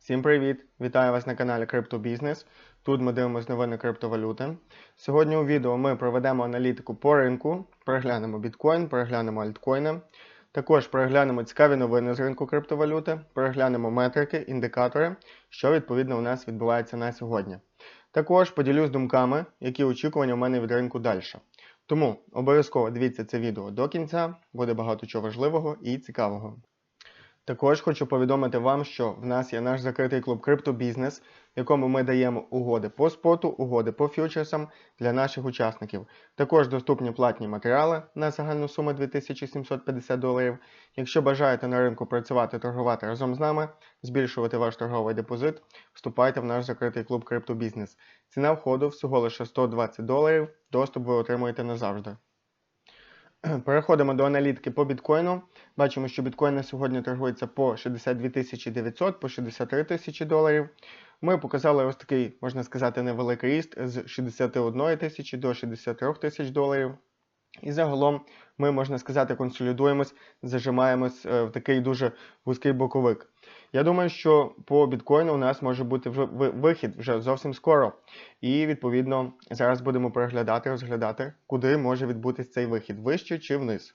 Всім привіт! Вітаю вас на каналі Криптобізнес. Тут ми дивимося новини криптовалюти. Сьогодні у відео ми проведемо аналітику по ринку, переглянемо біткоін, переглянемо альткоїни. Також переглянемо цікаві новини з ринку криптовалюти, переглянемо метрики, індикатори, що відповідно у нас відбувається на сьогодні. Також поділюсь думками, які очікування у мене від ринку далі. Тому обов'язково дивіться це відео до кінця, буде багато чого важливого і цікавого. Також хочу повідомити вам, що в нас є наш закритий клуб Криптобізнес, в якому ми даємо угоди по споту, угоди по фьючерсам для наших учасників. Також доступні платні матеріали на загальну суму 2750 доларів. Якщо бажаєте на ринку працювати, торгувати разом з нами, збільшувати ваш торговий депозит, вступайте в наш закритий клуб Криптобізнес. Ціна входу всього лише 120 доларів. Доступ ви отримуєте назавжди. Переходимо до аналітики по біткоїну. Бачимо, що біткоін на сьогодні торгується по 62 900, по 63 тисячі доларів. Ми показали ось такий, можна сказати, невеликий ріст з 61 тисячі до 63 тисяч доларів. І загалом ми, можна сказати, консолідуємось, зажимаємось е, в такий дуже вузький боковик. Я думаю, що по біткоїну у нас може бути вихід вже зовсім скоро. І відповідно зараз будемо переглядати, розглядати, куди може відбутись цей вихід вище чи вниз.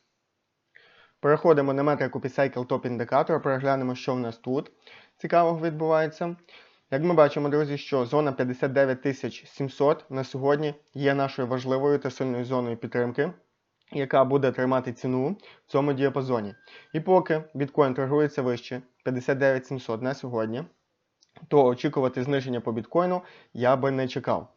Переходимо на метрику P-Cycle Top індикатора, переглянемо, що в нас тут цікавого відбувається. Як ми бачимо, друзі, що зона 59700 на сьогодні є нашою важливою та сильною зоною підтримки, яка буде тримати ціну в цьому діапазоні. І поки біткоін торгується вище 59700 на сьогодні, то очікувати зниження по біткоїну я би не чекав.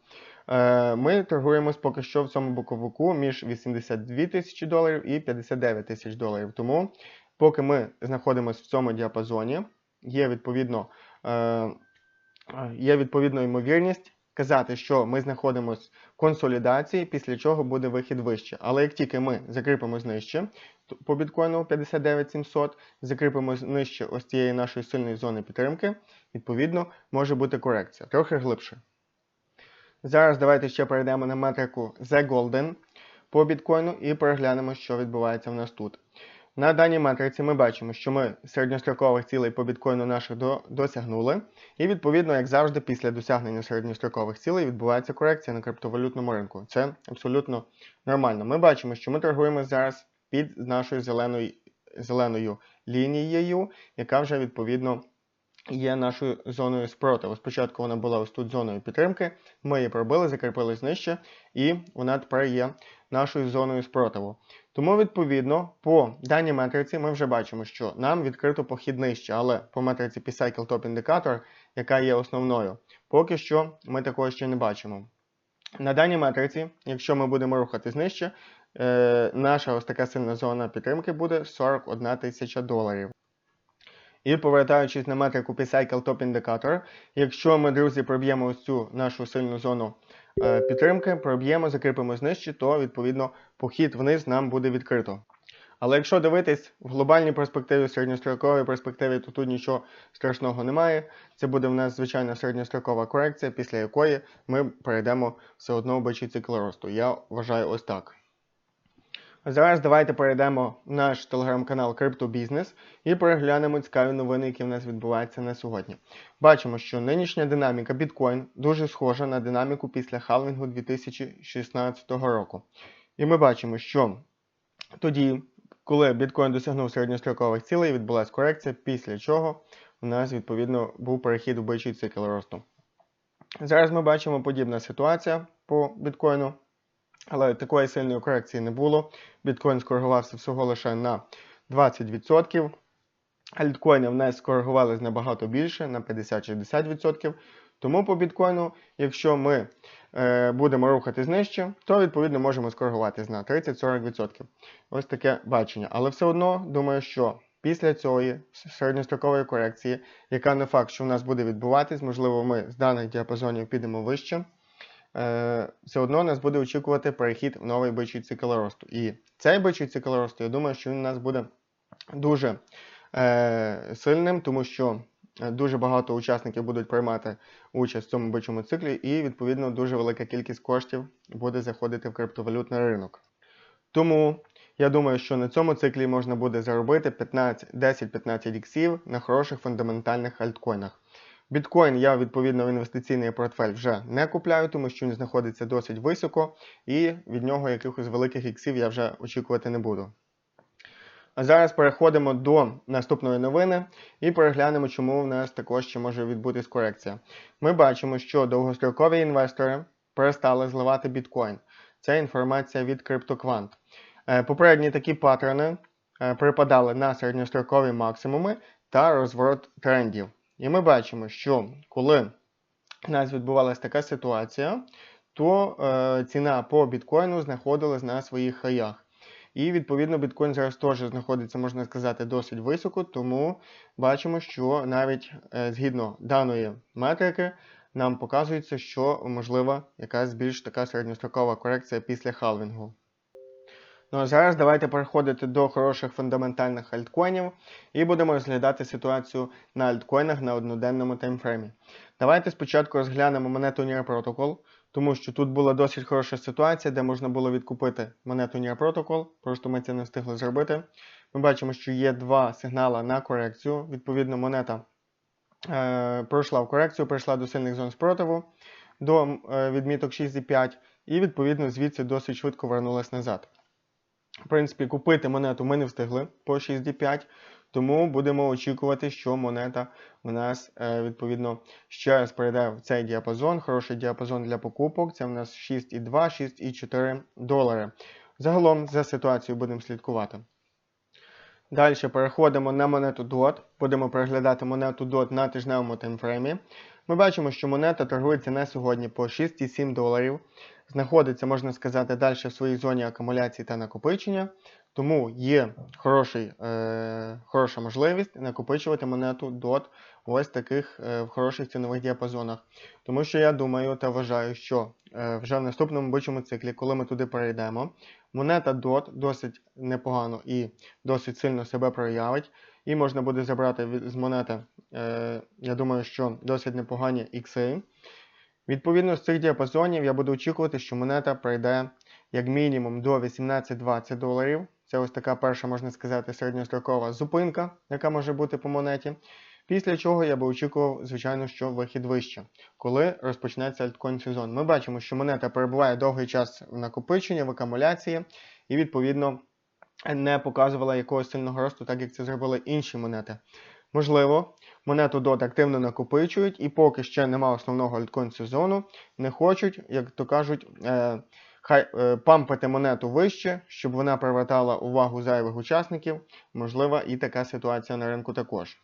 Е, Ми торгуємось поки що в цьому боковику між 82 тисячі доларів і 59 тисяч доларів. Тому, поки ми знаходимося в цьому діапазоні, є відповідно, е, є відповідно ймовірність казати, що ми знаходимося в консолідації, після чого буде вихід вище. Але як тільки ми закріпимось нижче, по біткоїну 59700, закріпимось нижче ось цієї нашої сильної зони підтримки, відповідно, може бути корекція, трохи глибше. Зараз давайте ще перейдемо на метрику The Golden по біткоїну і переглянемо, що відбувається в нас тут. На даній метриці ми бачимо, що ми середньострокових цілей по біткоїну наших до, досягнули. І відповідно, як завжди, після досягнення середньострокових цілей відбувається корекція на криптовалютному ринку. Це абсолютно нормально. Ми бачимо, що ми торгуємо зараз під нашою зеленою, зеленою лінією, яка вже відповідно є нашою зоною спротиву. Спочатку вона була ось тут зоною підтримки, ми її пробили, закріпились нижче, і вона тепер є нашою зоною спротиву. Тому, відповідно, по даній метриці ми вже бачимо, що нам відкрито похід нижче, але по метриці P-Cycle Top Indicator, яка є основною, поки що ми такого ще не бачимо. На даній метриці, якщо ми будемо рухатись нижче, е, наша ось така сильна зона підтримки буде 41 тисяча доларів. І повертаючись на метрику P-Cycle Top Indicator, якщо ми, друзі, проб'ємо ось цю нашу сильну зону підтримки, проб'ємо, закріпимо знижче, то відповідно похід вниз нам буде відкрито. Але якщо дивитись в глобальній перспективі, в середньостроковій перспективі, то тут нічого страшного немає. Це буде в нас звичайна середньострокова корекція, після якої ми перейдемо все одно в бичий цикл росту. Я вважаю ось так. Зараз давайте перейдемо в наш телеграм-канал Криптобізнес і переглянемо цікаві новини, які в нас відбуваються на сьогодні. Бачимо, що нинішня динаміка біткоін дуже схожа на динаміку після халвінгу 2016 року. І ми бачимо, що тоді, коли біткоін досягнув середньострокових цілей, відбулася корекція, після чого у нас відповідно був перехід у бичий цикл росту. Зараз ми бачимо подібна ситуація по біткоїну. Але такої сильної корекції не було. Біткоін скоригувався всього лише на 20%. Альткоїни в нас скоригувалися набагато більше, на 50-60%. Тому по біткоїну, якщо ми е, будемо рухатись нижче, то відповідно можемо скоригуватись на 30-40%. Ось таке бачення. Але все одно думаю, що після цієї середньострокової корекції, яка не факт, що в нас буде відбуватись, можливо, ми з даних діапазонів підемо вище все одно нас буде очікувати перехід в новий бичий цикл росту. І цей бичий цикл росту, я думаю, що він у нас буде дуже е, сильним, тому що е, дуже багато учасників будуть приймати участь в цьому бичому циклі, і, відповідно, дуже велика кількість коштів буде заходити в криптовалютний ринок. Тому я думаю, що на цьому циклі можна буде заробити 10-15 іксів на хороших фундаментальних альткоїнах. Біткоін я відповідно в інвестиційний портфель вже не купляю, тому що він знаходиться досить високо, і від нього якихось великих іксів я вже очікувати не буду. А зараз переходимо до наступної новини і переглянемо, чому в нас також ще може відбутись корекція. Ми бачимо, що довгострокові інвестори перестали зливати біткоін. Це інформація від CryptoQuant. Е, Попередні такі паттерни е, припадали на середньострокові максимуми та розворот трендів. І ми бачимо, що коли у нас відбувалася така ситуація, то е, ціна по біткоїну знаходилась на своїх хаях. І відповідно біткоін зараз теж знаходиться, можна сказати, досить високо, тому бачимо, що навіть е, згідно даної метрики нам показується, що можлива якась більш така середньострокова корекція після халвінгу. Ну а зараз давайте переходити до хороших фундаментальних альткоїнів і будемо розглядати ситуацію на альткоїнах на одноденному таймфреймі. Давайте спочатку розглянемо монету Near Protocol, тому що тут була досить хороша ситуація, де можна було відкупити монету Near Protocol, просто ми це не встигли зробити. Ми бачимо, що є два сигнали на корекцію. Відповідно, монета е, пройшла в корекцію, прийшла до сильних зон спротиву до е, відміток 6,5 і відповідно звідси досить швидко вернулась назад. В принципі, купити монету ми не встигли по 6,5, тому будемо очікувати, що монета у нас е, відповідно ще раз перейде в цей діапазон. Хороший діапазон для покупок. Це у нас 6,2, 6,4 долари. Загалом за ситуацією будемо слідкувати. Далі переходимо на монету DOT. Будемо переглядати монету DOT на тижневому таймфреймі. Ми бачимо, що монета торгується на сьогодні по 6,7 доларів. Знаходиться, можна сказати, далі в своїй зоні акумуляції та накопичення. Тому є хороший, е, хороша можливість накопичувати монету DOT ось таких е, в хороших цінових діапазонах. Тому що я думаю та вважаю, що е, вже в наступному бичому циклі, коли ми туди перейдемо, монета DOT досить непогано і досить сильно себе проявить. І можна буде забрати з монети, е, я думаю, що досить непогані ікси. Відповідно з цих діапазонів я буду очікувати, що монета прийде як мінімум до 18-20 доларів. Це ось така перша, можна сказати, середньострокова зупинка, яка може бути по монеті. Після чого я би очікував, звичайно, що вихід вище, коли розпочнеться альткоін сезон. Ми бачимо, що монета перебуває довгий час в накопиченні, в акумуляції, і, відповідно, не показувала якогось сильного росту, так як це зробили інші монети. Можливо, монету DOT активно накопичують, і поки ще немає основного альткоін сезону, не хочуть, як то кажуть, е, хай е, пампити монету вище, щоб вона привертала увагу зайвих учасників. Можлива і така ситуація на ринку також.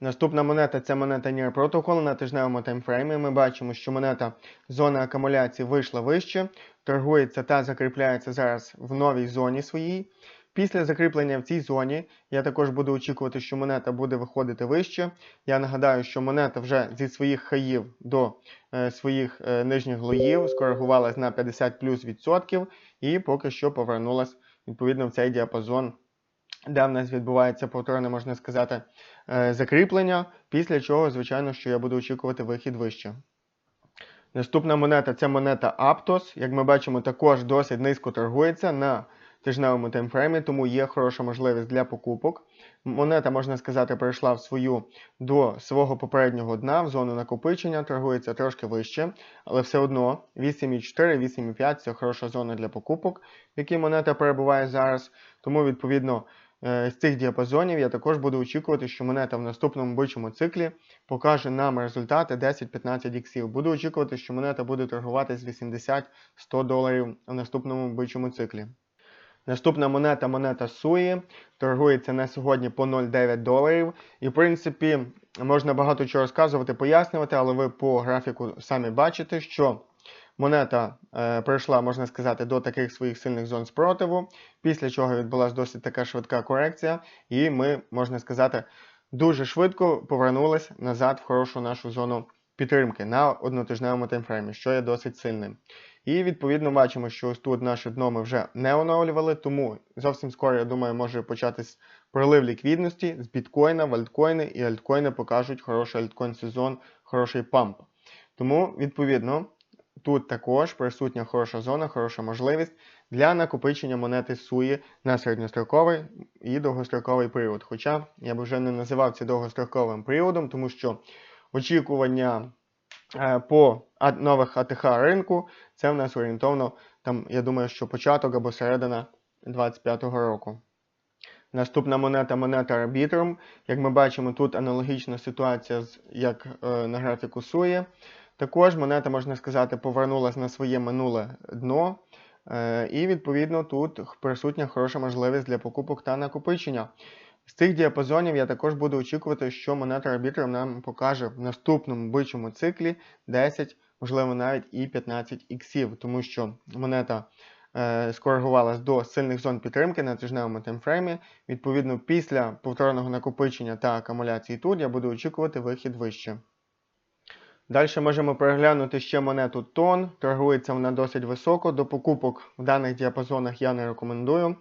Наступна монета це монета Near Protocol на тижневому таймфреймі. Ми бачимо, що монета зона акумуляції вийшла вище, торгується та закріпляється зараз в новій зоні своїй. Після закріплення в цій зоні я також буду очікувати, що монета буде виходити вище. Я нагадаю, що монета вже зі своїх хаїв до е, своїх е, нижніх лоїв скоригувалась на 50 плюс відсотків і поки що повернулась відповідно в цей діапазон, де в нас відбувається повторне, можна сказати, е, закріплення. Після чого, звичайно, що я буду очікувати вихід вище. Наступна монета це монета Aptos. Як ми бачимо, також досить низько торгується на тижневому таймфреймі, тому є хороша можливість для покупок. Монета, можна сказати, перейшла в свою до свого попереднього дна в зону накопичення, торгується трошки вище, але все одно 8,4, 8,5 це хороша зона для покупок, в якій монета перебуває зараз. Тому, відповідно, е, з цих діапазонів я також буду очікувати, що монета в наступному бичому циклі покаже нам результати 10-15 іксів. Буду очікувати, що монета буде торгувати з 80-100 доларів в наступному бичому циклі. Наступна монета монета Суї. Торгується на сьогодні по 0,9 доларів. І, в принципі, можна багато чого розказувати, пояснювати, але ви по графіку самі бачите, що монета е, прийшла, можна сказати, до таких своїх сильних зон спротиву, після чого відбулася досить така швидка корекція, і ми, можна сказати, дуже швидко повернулись назад в хорошу нашу зону підтримки на однотижневому таймфреймі, що є досить сильним. І відповідно бачимо, що ось тут наше дно ми вже не оновлювали, тому зовсім скоро, я думаю, може початись пролив ліквідності з біткоїна в альткоїни, і альткоїни покажуть хороший альткоін сезон, хороший памп. Тому, відповідно, тут також присутня хороша зона, хороша можливість для накопичення монети Суї на середньостроковий і довгостроковий період. Хоча я б вже не називав це довгостроковим періодом, тому що очікування е, по нових АТХ ринку, це в нас орієнтовно, там, я думаю, що початок або середина 2025 року. Наступна монета монета Arbitrum. Як ми бачимо, тут аналогічна ситуація, як е, на графіку SUI. Також монета, можна сказати, повернулася на своє минуле дно. Е, і, відповідно, тут присутня хороша можливість для покупок та накопичення. З цих діапазонів я також буду очікувати, що монета Arbitrum нам покаже в наступному бичому циклі 10, можливо, навіть і 15 іксів, тому що монета е, скоригувалась до сильних зон підтримки на тижневому таймфреймі. Відповідно, після повторного накопичення та акумуляції тут я буду очікувати вихід вище. Далі можемо переглянути ще монету тон. Торгується вона досить високо. До покупок в даних діапазонах я не рекомендую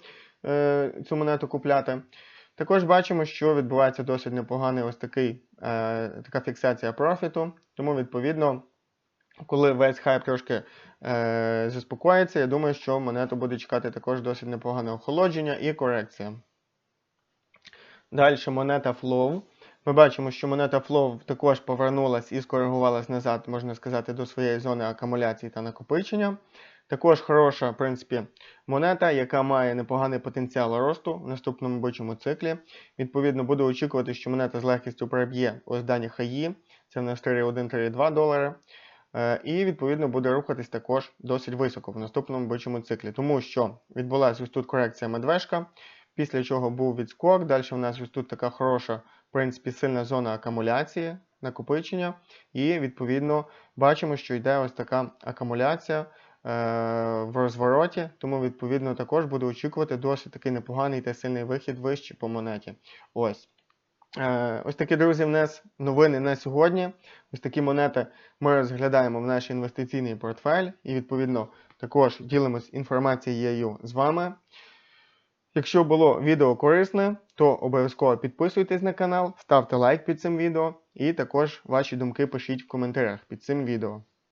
е, цю монету купляти. Також бачимо, що відбувається досить непоганий ось такий, е, така фіксація профіту. Тому, відповідно, коли весь хайп трошки е, заспокоїться, я думаю, що монету буде чекати також досить непогане охолодження і корекція. Далі монета Flow. Ми бачимо, що монета Flow також повернулась і скоригувалась назад, можна сказати, до своєї зони акумуляції та накопичення. Також хороша, в принципі, монета, яка має непоганий потенціал росту в наступному бичому циклі. Відповідно, буду очікувати, що монета з легкістю переб'є ось дані хаї. Це в нас 3,1-3,2 долари. Е, І, відповідно, буде рухатись також досить високо в наступному бичому циклі, тому що відбулася ось тут корекція медвежка, після чого був відскок. Далі в нас ось тут така хороша, в принципі, сильна зона акумуляції, накопичення. І, відповідно, бачимо, що йде ось така акумуляція е, в розвороті, тому, відповідно, також буду очікувати досить такий непоганий та сильний вихід вище по монеті. Ось. Е, Ось такі, друзі, в нас новини на сьогодні. Ось такі монети ми розглядаємо в наш інвестиційний портфель і, відповідно, також ділимось інформацією з вами. Якщо було відео корисне, то обов'язково підписуйтесь на канал, ставте лайк під цим відео і також ваші думки пишіть в коментарях під цим відео.